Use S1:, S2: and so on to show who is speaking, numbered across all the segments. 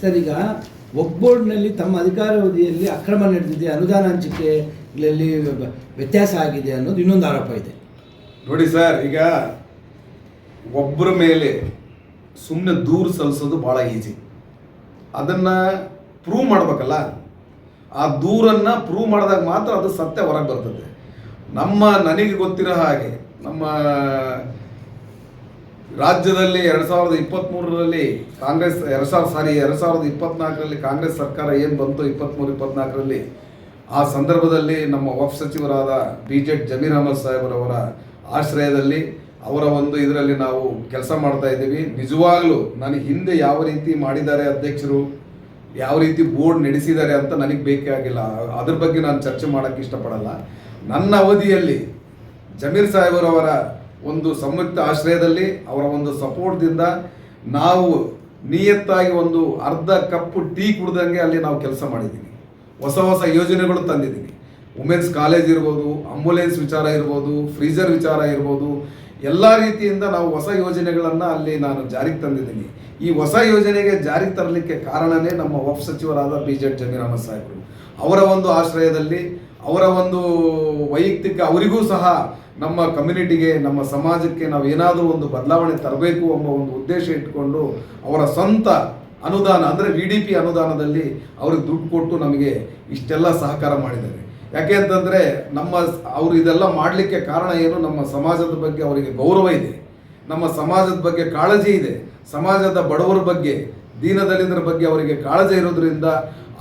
S1: Sir ಈಗ ಒಗ್ಬೋರ್ಡ್ನಲ್ಲಿ ತಮ್ಮ ಅಧಿಕಾರಾವಧಿಯಲ್ಲಿ ಅಕ್ರಮ ನಡೆದಿದೆ, ಅನುದಾನ ಹಂಚಿಕೆಗಳಲ್ಲಿ ವ್ಯತ್ಯಾಸ ಆಗಿದೆ ಅನ್ನೋದು ಇನ್ನೊಂದು ಆರೋಪ ಇದೆ.
S2: ನೋಡಿ ಸರ್, ಈಗ ಒಬ್ಬರ ಮೇಲೆ ಸುಮ್ಮನೆ ದೂರು ಸಲ್ಲಿಸೋದು ಭಾಳ ಈಸಿ. ಅದನ್ನು ಪ್ರೂವ್ ಮಾಡಬೇಕಲ್ಲ? ಆ ದೂರನ್ನು ಪ್ರೂವ್ ಮಾಡಿದಾಗ ಮಾತ್ರ ಅದು ಸತ್ಯ ಹೊರಗೆ ಬರ್ತದೆ. ನಮ್ಮ ನನಗೆ ಗೊತ್ತಿರೋ ಹಾಗೆ, ನಮ್ಮ ರಾಜ್ಯದಲ್ಲಿ ಎರಡು ಸಾವಿರದ ಇಪ್ಪತ್ತ್ಮೂರರಲ್ಲಿ ಕಾಂಗ್ರೆಸ್, ಎರಡು ಸಾವಿರ, ಸಾರಿ, ಎರಡು ಸಾವಿರದ ಇಪ್ಪತ್ನಾಲ್ಕರಲ್ಲಿ ಕಾಂಗ್ರೆಸ್ ಸರ್ಕಾರ ಏನು ಬಂತು ಇಪ್ಪತ್ತ್ಮೂರು ಇಪ್ಪತ್ನಾಲ್ಕರಲ್ಲಿ? ಆ ಸಂದರ್ಭದಲ್ಲಿ ನಮ್ಮ ವಫ್ ಸಚಿವರಾದ ಬಿ ಜೆಡ್ ಜಮೀರ್ ಅಹಮದ್ ಸಾಹೇಬರವರ ಆಶ್ರಯದಲ್ಲಿ ಅವರ ಒಂದು ಇದರಲ್ಲಿ ನಾವು ಕೆಲಸ ಮಾಡ್ತಾ ಇದ್ದೀವಿ. ನಿಜವಾಗ್ಲೂ ನನಗೆ ಹಿಂದೆ ಯಾವ ರೀತಿ ಮಾಡಿದ್ದಾರೆ ಅಧ್ಯಕ್ಷರು, ಯಾವ ರೀತಿ ಬೋರ್ಡ್ ನಡೆಸಿದ್ದಾರೆ ಅಂತ ನನಗೆ ಬೇಕೇ ಆಗಿಲ್ಲ. ಅದ್ರ ಬಗ್ಗೆ ನಾನು ಚರ್ಚೆ ಮಾಡೋಕ್ಕೆ ಇಷ್ಟಪಡಲ್ಲ. ನನ್ನ ಅವಧಿಯಲ್ಲಿ ಜಮೀರ್ ಸಾಹೇಬರವರ ಒಂದು ಸಂಯುಕ್ತ ಆಶ್ರಯದಲ್ಲಿ ಅವರ ಒಂದು ಸಪೋರ್ಟ್ದಿಂದ ನಾವು ನಿಯತ್ತಾಗಿ ಒಂದು ಅರ್ಧ ಕಪ್ ಟೀ ಕುಡ್ದಂಗೆ ಅಲ್ಲಿ ನಾವು ಕೆಲಸ ಮಾಡಿದ್ದೀವಿ ಹೊಸ ಹೊಸ ಯೋಜನೆಗಳು ತಂದಿದ್ದೀವಿ ವುಮೆನ್ಸ್ ಕಾಲೇಜ್ ಇರ್ಬೋದು, ಆಂಬುಲೆನ್ಸ್ ವಿಚಾರ ಇರ್ಬೋದು, ಫ್ರೀಜರ್ ವಿಚಾರ ಇರ್ಬೋದು, ಎಲ್ಲ ರೀತಿಯಿಂದ ನಾವು ಹೊಸ ಯೋಜನೆಗಳನ್ನು ಅಲ್ಲಿ ನಾನು ಜಾರಿಗೆ ತಂದಿದ್ದೀನಿ. ಈ ಹೊಸ ಯೋಜನೆಗೆ ಜಾರಿಗೆ ತರಲಿಕ್ಕೆ ಕಾರಣನೇ ನಮ್ಮ ಉಪ ಸಚಿವರಾದ ಬಿ ಜೆಡ್ ಜಮೀರ್ ಅಹಮದ್ ಸಾಹೇಬರು. ಅವರ ಒಂದು ಆಶ್ರಯದಲ್ಲಿ ಅವರ ಒಂದು ವೈಯಕ್ತಿಕ, ಅವರಿಗೂ ಸಹ ನಮ್ಮ ಕಮ್ಯುನಿಟಿಗೆ, ನಮ್ಮ ಸಮಾಜಕ್ಕೆ ನಾವು ಏನಾದರೂ ಒಂದು ಬದಲಾವಣೆ ತರಬೇಕು ಎಂಬ ಒಂದು ಉದ್ದೇಶ ಇಟ್ಕೊಂಡು ಅವರ ಸ್ವಂತ ಅನುದಾನ, ಅಂದರೆ ವಿ ಡಿ ಪಿ ಅನುದಾನದಲ್ಲಿ ಅವ್ರಿಗೆ ದುಡ್ಡು ಕೊಟ್ಟು ನಮಗೆ ಇಷ್ಟೆಲ್ಲ ಸಹಕಾರ ಮಾಡಿದ್ದಾರೆ. ಯಾಕೆ ಅಂತಂದರೆ ನಮ್ಮ ಅವರು ಇದೆಲ್ಲ ಮಾಡಲಿಕ್ಕೆ ಕಾರಣ ಏನು? ನಮ್ಮ ಸಮಾಜದ ಬಗ್ಗೆ ಅವರಿಗೆ ಗೌರವ ಇದೆ. ನಮ್ಮ ಸಮಾಜದ ಬಗ್ಗೆ ಕಾಳಜಿ ಇದೆ. ಸಮಾಜದ ಬಡವರ ಬಗ್ಗೆ, ದೀನದಲಿತರ ಬಗ್ಗೆ ಅವರಿಗೆ ಕಾಳಜಿ ಇರೋದ್ರಿಂದ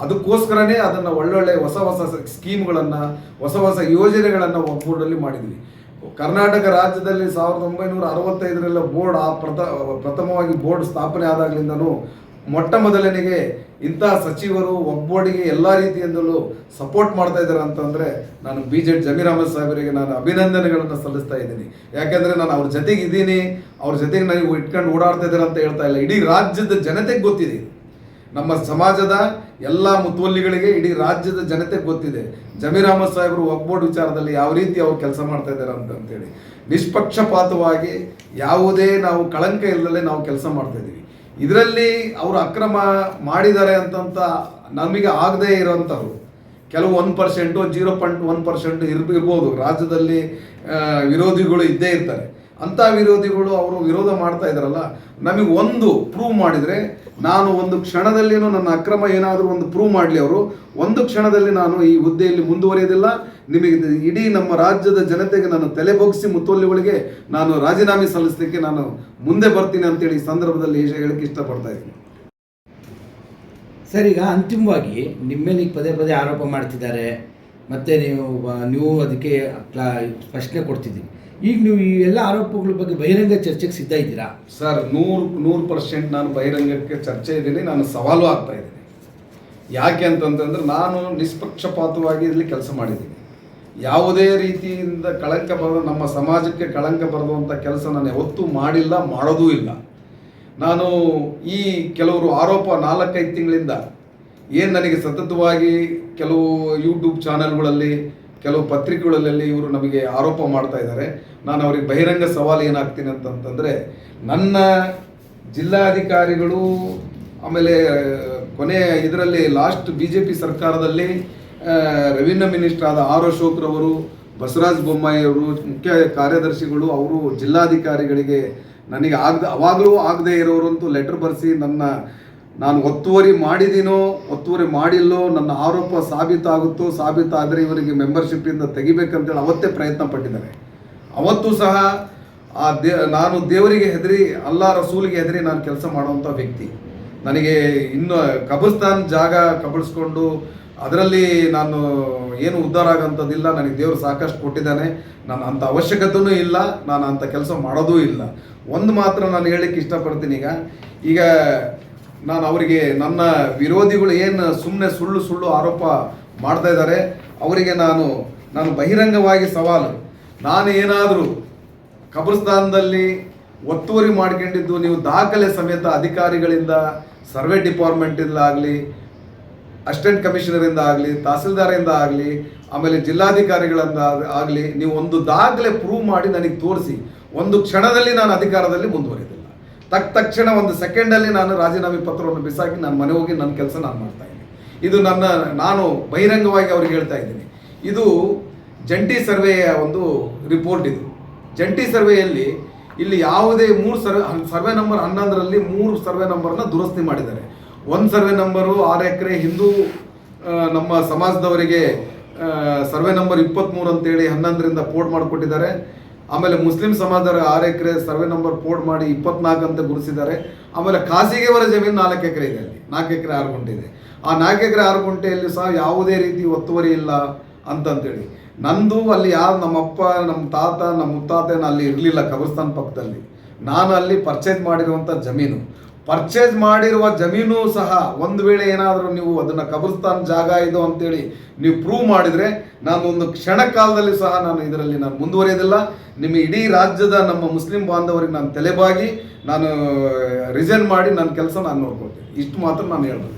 S2: ಅದಕ್ಕೋಸ್ಕರನೇ ಅದನ್ನು ಒಳ್ಳೊಳ್ಳೆ ಹೊಸ ಹೊಸ ಸ್ಕೀಮ್ಗಳನ್ನು, ಹೊಸ ಹೊಸ ಯೋಜನೆಗಳನ್ನು ಒಗ್ಗೂಡಲ್ಲಿ ಮಾಡಿದ್ವಿ. ಕರ್ನಾಟಕ ರಾಜ್ಯದಲ್ಲಿ ಸಾವಿರದ ಒಂಬೈನೂರ ಅರವತ್ತೈದರಲ್ಲ ಬೋರ್ಡ್ ಆ ಪ್ರಥ, ಪ್ರಥಮವಾಗಿ ಬೋರ್ಡ್ ಸ್ಥಾಪನೆ ಆದಾಗಲಿಂದನೂ ಮೊಟ್ಟ ಮೊದಲನಿಗೆ ಇಂತಹ ಸಚಿವರು ಒಗ್ಬೋರ್ಡಿಗೆ ಎಲ್ಲ ರೀತಿಯಿಂದಲೂ ಸಪೋರ್ಟ್ ಮಾಡ್ತಾ ಇದ್ದಾರೆ ಅಂತಂದರೆ ನಾನು ಬಿ ಜೆ ಜಮೀರ್ ಅಹಮದ್ ಸಾಹೇಬರಿಗೆ ನಾನು ಅಭಿನಂದನೆಗಳನ್ನು ಸಲ್ಲಿಸ್ತಾ ಇದ್ದೀನಿ. ಯಾಕೆಂದರೆ ನಾನು ಅವ್ರ ಜೊತೆಗೆ ಇದ್ದೀನಿ ಅವ್ರ ಜೊತೆಗೆ ನನಗೆ ಇಟ್ಕೊಂಡು ಓಡಾಡ್ತಾ ಇದ್ದಾರೆ ಅಂತ ಹೇಳ್ತಾ ಇಲ್ಲ. ಇಡೀ ರಾಜ್ಯದ ಜನತೆಗೆ ಗೊತ್ತಿದೆ ನಮ್ಮ ಸಮಾಜದ ಎಲ್ಲ ಮುತುವಲ್ಲಿಗಳಿಗೆ ಇಡೀ ರಾಜ್ಯದ ಜನತೆ ಗೊತ್ತಿದೆ. ಜಮೀರ್ ಅಹಮದ್ ಸಾಹೇಬರು ಒಗ್ಬೋರ್ಡ್ ವಿಚಾರದಲ್ಲಿ ಯಾವ ರೀತಿ ಅವರು ಕೆಲಸ ಮಾಡ್ತಾ ಇದ್ದಾರೆ ಅಂತ ಅಂತೇಳಿ ನಿಷ್ಪಕ್ಷಪಾತವಾಗಿ ಯಾವುದೇ ನಾವು ಕಳಂಕ ಇಲ್ಲದೆ ನಾವು ಕೆಲಸ ಮಾಡ್ತಾ ಇದ್ದೀವಿ. ಇದರಲ್ಲಿ ಅವರು ಅಕ್ರಮ ಮಾಡಿದ್ದಾರೆ ಅಂತಂತ ನಮಗೆ ಆಗದೇ ಇರೋಂಥವ್ರು. ಕೆಲವು one percent, zero point one percent ಇರ್ ಇರ್ಬೋದು. ರಾಜ್ಯದಲ್ಲಿ ವಿರೋಧಿಗಳು ಇದ್ದೇ ಇರ್ತಾರೆ. ಅಂಥ ವಿರೋಧಿಗಳು ಅವರು ವಿರೋಧ ಮಾಡ್ತಾ ಇದ್ದಾರಲ್ಲ, ನಮಗೆ ಒಂದು ಪ್ರೂವ್ ಮಾಡಿದರೆ, ನಾನು ಒಂದು ಕ್ಷಣದಲ್ಲಿನೂ ನನ್ನ ಅಕ್ರಮ ಏನಾದರೂ ಒಂದು ಪ್ರೂವ್ ಮಾಡಲಿ ಅವರು, ಒಂದು ಕ್ಷಣದಲ್ಲಿ ನಾನು ಈ ಹುದ್ದೆಯಲ್ಲಿ ಮುಂದುವರಿಯೋದಿಲ್ಲ, ನಿಮಗೆ ಇಡೀ ನಮ್ಮ ರಾಜ್ಯದ ಜನತೆಗೆ ನಾನು ತಲೆ ಬೋಗಿಸಿ ಮುತ್ತೊಲ್ಲಿಗಳಿಗೆ ನಾನು ರಾಜೀನಾಮೆ ಸಲ್ಲಿಸಲಿಕ್ಕೆ ನಾನು ಮುಂದೆ ಬರ್ತೀನಿ ಅಂತೇಳಿ ಈ ಸಂದರ್ಭದಲ್ಲಿ ಹೇಳಕ್ಕೆ ಇಷ್ಟಪಡ್ತಾ ಇದ್ದೀನಿ.
S1: ಸರ್, ಈಗ ಅಂತಿಮವಾಗಿ ನಿಮ್ಮ ಮೇಲೆ ಪದೇ ಪದೇ ಆರೋಪ ಮಾಡ್ತಿದ್ದಾರೆ. ಮತ್ತು ನೀವು ನೀವು ಅದಕ್ಕೆ ಕ್ಲಾ ಸ್ಪಷ್ಟನೆ ಕೊಡ್ತಿದ್ದೀವಿ ಈಗ ನೀವು ಈ ಎಲ್ಲ ಆರೋಪಗಳ ಬಗ್ಗೆ ಬಹಿರಂಗ ಚರ್ಚೆಗೆ ಸಿದ್ಧ ಇದ್ದೀರಾ?
S2: ಸರ್, ನೂರು ನೂರು ಪರ್ಸೆಂಟ್ ನಾನು ಬಹಿರಂಗಕ್ಕೆ ಚರ್ಚೆ ಇದ್ದೀನಿ, ನಾನು ಸವಾಲು ಆಗ್ತಾ ಇದ್ದೀನಿ. ಯಾಕೆ ಅಂತಂತಂದ್ರೆ ನಾನು ನಿಷ್ಪಕ್ಷಪಾತವಾಗಿ ಇಲ್ಲಿ ಕೆಲಸ ಮಾಡಿದ್ದೀನಿ. ಯಾವುದೇ ರೀತಿಯಿಂದ ಕಳಂಕ ಬರೋ, ನಮ್ಮ ಸಮಾಜಕ್ಕೆ ಕಳಂಕ ಬರೆದಂಥ ಕೆಲಸ ನಾನು ಯಾವತ್ತೂ ಮಾಡಿಲ್ಲ, ಮಾಡೋದೂ ಇಲ್ಲ. ನಾನು ಈ ಕೆಲವರು ಆರೋಪ ನಾಲ್ಕೈದು ತಿಂಗಳಿಂದ ಏನು ನನಗೆ ಸತತವಾಗಿ ಕೆಲವು ಯೂಟ್ಯೂಬ್ ಚಾನೆಲ್ಗಳಲ್ಲಿ, ಕೆಲವು ಪತ್ರಿಕೆಗಳಲ್ಲಿ ಇವರು ನಮಗೆ ಆರೋಪ ಮಾಡ್ತಾ ಇದ್ದಾರೆ. ನಾನು ಅವ್ರಿಗೆ ಬಹಿರಂಗ ಸವಾಲು ಏನಾಗ್ತೀನಿ ಅಂತಂತಂದರೆ, ನನ್ನ ಜಿಲ್ಲಾಧಿಕಾರಿಗಳು, ಆಮೇಲೆ, ಕೊನೆಯ ಇದರಲ್ಲಿ ಲಾಸ್ಟ್ ಬಿ ಜೆ ಪಿ ಸರ್ಕಾರದಲ್ಲಿ ರೆವಿನ್ಯೂ ಮಿನಿಸ್ಟರ್ ಆದ ಆರ್ ಅಶೋಕ್ರವರು ಬಸವರಾಜ ಬೊಮ್ಮಾಯಿ ಅವರು, ಮುಖ್ಯ ಕಾರ್ಯದರ್ಶಿಗಳು, ಅವರು ಜಿಲ್ಲಾಧಿಕಾರಿಗಳಿಗೆ ನನಗೆ ಆಗ, ಅವಾಗಲೂ ಆಗದೆ ಇರೋರಂತೂ ಲೆಟರ್ ಬರೆಸಿ ನನ್ನ ನಾನು ಒತ್ತುವರಿ ಮಾಡಿದ್ದೀನೋ ಒತ್ತುವರಿ ಮಾಡಿಲ್ಲೋ, ನನ್ನ ಆರೋಪ ಸಾಬೀತಾಗುತ್ತೋ, ಸಾಬೀತಾದರೆ ಇವರಿಗೆ ಮೆಂಬರ್ಶಿಪ್ಪಿಂದ ತೆಗಿಬೇಕಂತೇಳಿ ಅವತ್ತೇ ಪ್ರಯತ್ನ ಪಟ್ಟಿದ್ದಾರೆ ಅವತ್ತು ಸಹ ಆ ದೇ, ನಾನು ದೇವರಿಗೆ ಹೆದರಿ, ಅಲ್ಲಾ ರಸೂಲಿಗೆ ಹೆದರಿ ನಾನು ಕೆಲಸ ಮಾಡುವಂಥ ವ್ಯಕ್ತಿ. ನನಗೆ ಇನ್ನು ಕಬಸ್ತಾನ್ ಜಾಗ ಕಬಳಿಸ್ಕೊಂಡು ಅದರಲ್ಲಿ ನಾನು ಏನು ಉದ್ಧಾರ ಆಗೋಂಥದ್ದಿಲ್ಲ ನನಗೆ ದೇವರು ಸಾಕಷ್ಟು ಕೊಟ್ಟಿದ್ದಾನೆ. ನಾನು ಅಂಥ ಅವಶ್ಯಕತೆಯೂ ಇಲ್ಲ, ನಾನು ಅಂಥ ಕೆಲಸ ಮಾಡೋದೂ ಇಲ್ಲ. ಒಂದು ಮಾತ್ರ ನಾನು ಹೇಳಕ್ಕೆ ಇಷ್ಟಪಡ್ತೀನಿ ಈಗ. ಈಗ ನಾನು ಅವರಿಗೆ ನನ್ನ ವಿರೋಧಿಗಳು ಏನು ಸುಮ್ಮನೆ ಸುಳ್ಳು ಸುಳ್ಳು ಆರೋಪ ಮಾಡ್ತಾ ಇದ್ದಾರೆ, ಅವರಿಗೆ ನಾನು ನಾನು ಬಹಿರಂಗವಾಗಿ ಸವಾಲು. ನಾನು ಏನಾದರೂ ಕಬ್ರಸ್ತಾನದಲ್ಲಿ ಒತ್ತುವರಿ ಮಾಡ್ಕೊಂಡಿದ್ದು, ನೀವು ದಾಖಲೆ ಸಮೇತ ಅಧಿಕಾರಿಗಳಿಂದ, ಸರ್ವೆ ಡಿಪಾರ್ಟ್ಮೆಂಟಿಂದ ಆಗಲಿ, ಅಸಿಸ್ಟೆಂಟ್ ಕಮಿಷನರಿಂದ ಆಗಲಿ ತಹಸೀಲ್ದಾರಿಂದ ಆಗಲಿ, ಆಮೇಲೆ ಜಿಲ್ಲಾಧಿಕಾರಿಗಳಿಂದ ಆಗಲಿ, ನೀವು ಒಂದು ದಾಖಲೆ ಪ್ರೂವ್ ಮಾಡಿ ನನಗೆ ತೋರಿಸಿ. ಒಂದು ಕ್ಷಣದಲ್ಲಿ ನಾನು ಅಧಿಕಾರದಲ್ಲಿ ಮುಂದುವರಿದಿಲ್ಲ ತಕ್ಕ ತಕ್ಷಣ ಒಂದು ಸೆಕೆಂಡಲ್ಲಿ ನಾನು ರಾಜೀನಾಮೆ ಪತ್ರವನ್ನು ಬಿಸಾಕಿ ನಾನು ಮನೆ ಹೋಗಿ ನನ್ನ ಕೆಲಸ ನಾನು ಮಾಡ್ತಾ ಇದ್ದೀನಿ. ಇದು ನನ್ನ, ನಾನು ಬಹಿರಂಗವಾಗಿ ಅವ್ರಿಗೆ ಹೇಳ್ತಾ ಇದ್ದೀನಿ. ಇದು ಜಂಟಿ ಸರ್ವೆಯ ಒಂದು ರಿಪೋರ್ಟ್ ಇದು. ಜಂಟಿ ಸರ್ವೆಯಲ್ಲಿ ಇಲ್ಲಿ ಯಾವುದೇ ಮೂರು ಸರ್ವೆ ಸರ್ವೆ ನಂಬರ್ ಹನ್ನೊಂದರಲ್ಲಿ ಮೂರು ಸರ್ವೆ ನಂಬರ್ನ ದುರಸ್ತಿ ಮಾಡಿದ್ದಾರೆ. ಒಂದು ಸರ್ವೆ ನಂಬರು ಆರು ಎಕರೆ ಹಿಂದೂ ನಮ್ಮ ಸಮಾಜದವರಿಗೆ ಸರ್ವೆ ನಂಬರ್ ಇಪ್ಪತ್ತ್ಮೂರು ಅಂತೇಳಿ ಹನ್ನೊಂದರಿಂದ ಪೋರ್ಟ್ ಮಾಡಿಕೊಟ್ಟಿದ್ದಾರೆ. ಆಮೇಲೆ ಮುಸ್ಲಿಂ ಸಮಾಜದವರ ಆರು ಎಕರೆ ಸರ್ವೆ ನಂಬರ್ ಪೋರ್ಟ್ ಮಾಡಿ ಇಪ್ಪತ್ನಾಲ್ಕು ಅಂತ ಗುರುತಿಸಿದ್ದಾರೆ. ಆಮೇಲೆ ಖಾಸಗಿಯವರ ಜಮೀನು ನಾಲ್ಕು ಎಕರೆ ಇದೆ ಅಲ್ಲಿ. ನಾಲ್ಕು ಎಕರೆ ಆರು ಗುಂಟೆ ಇದೆ. ಆ ನಾಲ್ಕು ಎಕರೆ ಆರು ಗುಂಟೆಯಲ್ಲಿ ಸಹ ಯಾವುದೇ ರೀತಿ ಒತ್ತುವರಿ ಇಲ್ಲ ಅಂತಂತೇಳಿ. ನಂದು ಅಲ್ಲಿ ಯಾರು ನಮ್ಮಪ್ಪ ನಮ್ಮ ತಾತ, ನಮ್ಮ ಮುತ್ತಾತನ ಅಲ್ಲಿ ಇರಲಿಲ್ಲ ಕಬ್ರಸ್ತಾನ್ ಪಕ್ಕದಲ್ಲಿ. ನಾನು ಅಲ್ಲಿ ಪರ್ಚೇಸ್ ಮಾಡಿರುವಂಥ ಜಮೀನು. ಪರ್ಚೇಸ್ ಮಾಡಿರುವ ಜಮೀನು ಸಹ ಒಂದು ವೇಳೆ ಏನಾದರೂ ನೀವು ಅದನ್ನು ಕಬ್ರಸ್ತಾನ್ ಜಾಗ ಇದು ಅಂತೇಳಿ ನೀವು ಪ್ರೂವ್ ಮಾಡಿದರೆ ನಾನು ಒಂದು ಕ್ಷಣ ಕಾಲದಲ್ಲಿ ಸಹ ನಾನು ಇದರಲ್ಲಿ ನಾನು ಮುಂದುವರಿಯೋದಿಲ್ಲ. ನಿಮ್ಮ ಇಡೀ ರಾಜ್ಯದ ನಮ್ಮ ಮುಸ್ಲಿಂ ಬಾಂಧವರಿಗೆ ನಾನು ತಲೆಬಾಗಿ ನಾನು ರಿಸೈನ್ ಮಾಡಿ ನನ್ನ ಕೆಲಸ ನಾನು ನೋಡ್ಕೊಳ್ತೀನಿ. ಇಷ್ಟು ಮಾತ್ರ ನಾನು ಹೇಳ್ಬೋದು